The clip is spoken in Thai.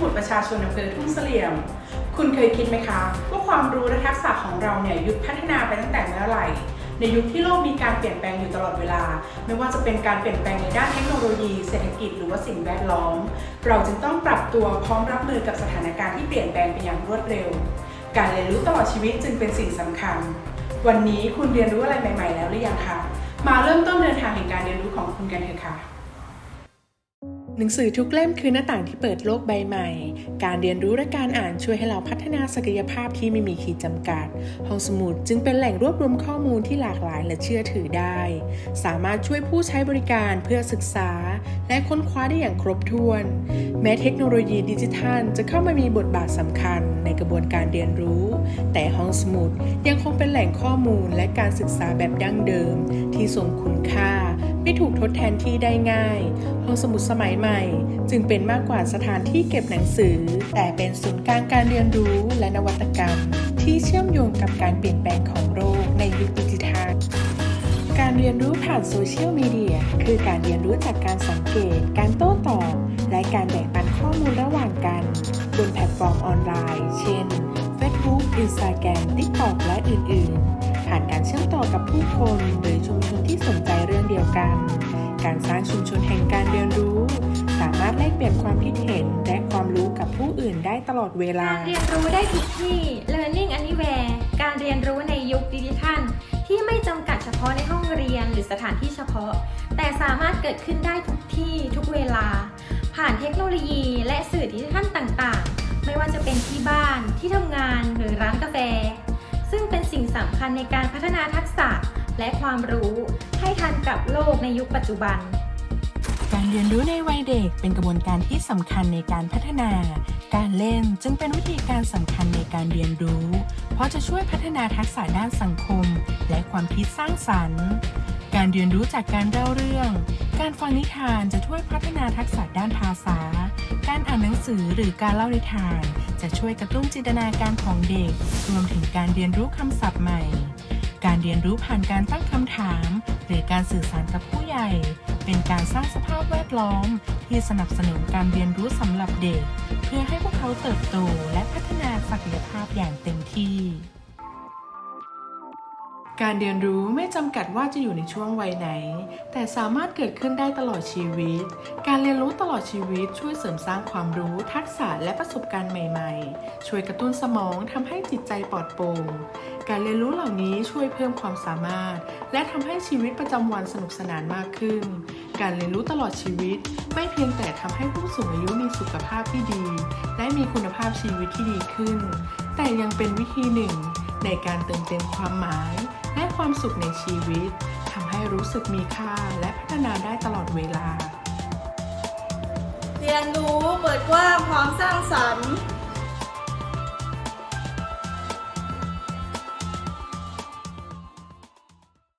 มุดประชาชนอำเภอทุ่งเสลี่ยม คุณเคยคิดไหมคะว่าความรู้และทักษะของเราเนี่ยหยุดพัฒนาไปตั้งแต่เมื่อไหร่ ในยุคที่โลกมีการเปลี่ยนแปลงอยู่ตลอดเวลา ไม่ว่าจะเป็นการเปลี่ยนแปลงในด้านเทคโนโลยี เศรษฐกิจหรือว่าสิ่งแวดล้อม เราจึงต้องปรับตัวพร้อมรับมือกับสถานการณ์ที่เปลี่ยนแปลงไปอย่างรวดเร็ว การเรียนรู้ตลอดชีวิตจึงเป็นสิ่งสำคัญ วันนี้คุณเรียนรู้อะไรใหม่ ๆ แล้วหรือยังคะมาเริ่มต้นเดินทางแห่งการเรียนรู้ของคุณกันเถอะค่ะ หนังสือทุกเล่มคือหน้าต่างที่เปิดโลกใบใหม่ การเรียนรู้และการอ่านช่วยให้เราพัฒนาศักยภาพที่ไม่มีขีดจำกัด ห้องสมุดจึงเป็นแหล่งรวบรวมข้อมูลที่หลากหลายและเชื่อถือได้ สามารถช่วยผู้ใช้บริการเพื่อศึกษา และค้นคว้าได้อย่างครบถ้วน แม้เทคโนโลยีดิจิทัล จะเข้ามามีบทบาทสำคัญในกระบวนการเรียนรู้ แต่ห้องสมุดยังคงเป็นแหล่งข้อมูลและการศึกษาแบบดั้งเดิม ที่ทรงคุณค่า ไม่ถูกทดแทนที่ได้ง่าย ห้องสมุดสมัยใหม่ จึงเป็นมากกว่าสถานที่เก็บหนังสือ แต่เป็นศูนย์กลางการเรียนรู้และนวัตกรรม ที่เชื่อมโยงกับการเปลี่ยนแปลงของโลกในยุคดิจิทัลการเรียนรู้ผ่านโซเชียลมีเดียคือการเรียนรู้จากการสังเกต การโต้ตอบ และการแบ่งปันข้อมูลระหว่างกัน บนแพลตฟอร์มออนไลน์ เช่น Facebook Instagram TikTok และอื่น ๆ ผ่านการเชื่อมต่อกับผู้คนหรือชุมชนที่สนใจเรื่องเดียวกัน การสร้างชุมชนแห่งการเรียนรู้ สามารถแลกเปลี่ยนความคิดเห็นและความรู้กับผู้อื่นได้ตลอดเวลา การเรียนรู้ได้ทุกที่ Learning Anywhere การเรียนรู้ในยุคดิจิทัลที่ไม่จำกัดเฉพาะในห้องเรียนหรือสถานที่เฉพาะ แต่สามารถเกิดขึ้นได้ทุกที่ทุกเวลา ผ่านเทคโนโลยีและสื่อดิจิทัลต่างๆ ไม่ว่าจะเป็นที่บ้านที่ทำงานหรือร้านกาแฟ สำคัญในการพัฒนาทักษะและความรู้ให้ทันกับโลกในยุคปัจจุบัน การเรียนรู้ในวัยเด็กเป็นกระบวนการที่สำคัญในการพัฒนา การเล่นจึงเป็นวิธีการสำคัญในการเรียนรู้ เพราะจะช่วยพัฒนาทักษะด้านสังคม และความคิดสร้างสรรค์ การเรียนรู้จากการเล่าเรื่อง การฟังนิทานจะช่วยพัฒนาทักษะด้านภาษา สือหรือการเล่านิทาน จะช่วยกระตุ้นจินตนาการของเด็ก รวมถึงการเรียนรู้คำศัพท์ใหม่ การเรียนรู้ผ่านการตั้งคำถาม หรือการสื่อสารกับผู้ใหญ่ เป็นการสร้างสภาพแวดล้อม ที่สนับสนุนการเรียนรู้สำหรับเด็ก เพื่อให้พวกเขาเติบโตและพัฒนาศักยภาพอย่างเต็มที่ การเรียนรู้ไม่จำกัดว่าจะอยู่ในช่วงวัยไหน แต่สามารถเกิดขึ้นได้ตลอดชีวิต การเรียนรู้ตลอดชีวิตช่วยเสริมสร้างความรู้ ทักษะและประสบการณ์ใหม่ ๆ ช่วยกระตุ้นสมองทำให้จิตใจปลอดโปร่ง การเรียนรู้เหล่านี้ช่วยเพิ่มความสามารถ และทำให้ชีวิตประจำวันสนุกสนานมากขึ้น การเรียนรู้ตลอดชีวิต ไม่เพียงแต่ทำให้ผู้สูงอายุมีสุขภาพที่ดี และมีคุณภาพชีวิตที่ดีขึ้น แต่ยังเป็นวิธีหนึ่ง ในการเติมเต็มความหมาย และความสุขในชีวิตทำให้รู้สึกมีค่าและพัฒนาได้ตลอดเวลา เรียนรู้เปิดกว้างพร้อมสร้างสรรค์